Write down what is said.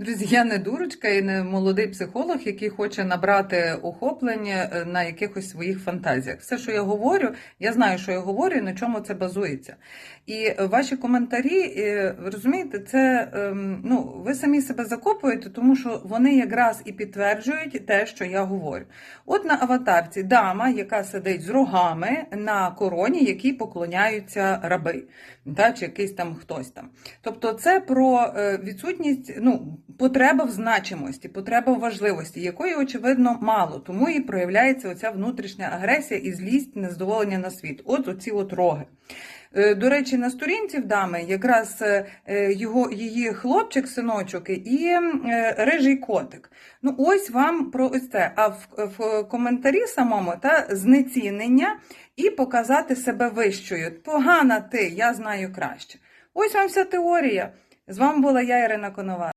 Друзі, я не дурочка і не молодий психолог, який хоче набрати охоплення е, на якихось своїх фантазіях. Все, що я говорю, я знаю, що я говорю і на чому це базується. І ваші коментарі, е, розумієте, це ем, ну, ви самі себе закопуєте, тому що вони якраз і підтверджують те, що я говорю. От на аватарці дама, яка сидить з рогами на короні, якій поклоняються раби, та, чи якийсь там хтось там. Тобто, це про е, відсутність, ну, потреба в значимості, потреба в важливості, якої, очевидно, мало. Тому і проявляється оця внутрішня агресія і злість, незадоволення на світ. От оці от роги. Е, До речі, на сторінці в дами якраз е, е, його, її хлопчик, синочок і рижий котик. Ну, ось вам про ось це. А в, в коментарі самому та знецінення і показати себе вищою. Погана ти, я знаю краще. Ось вам вся теорія. З вами була я, Ірина Конова.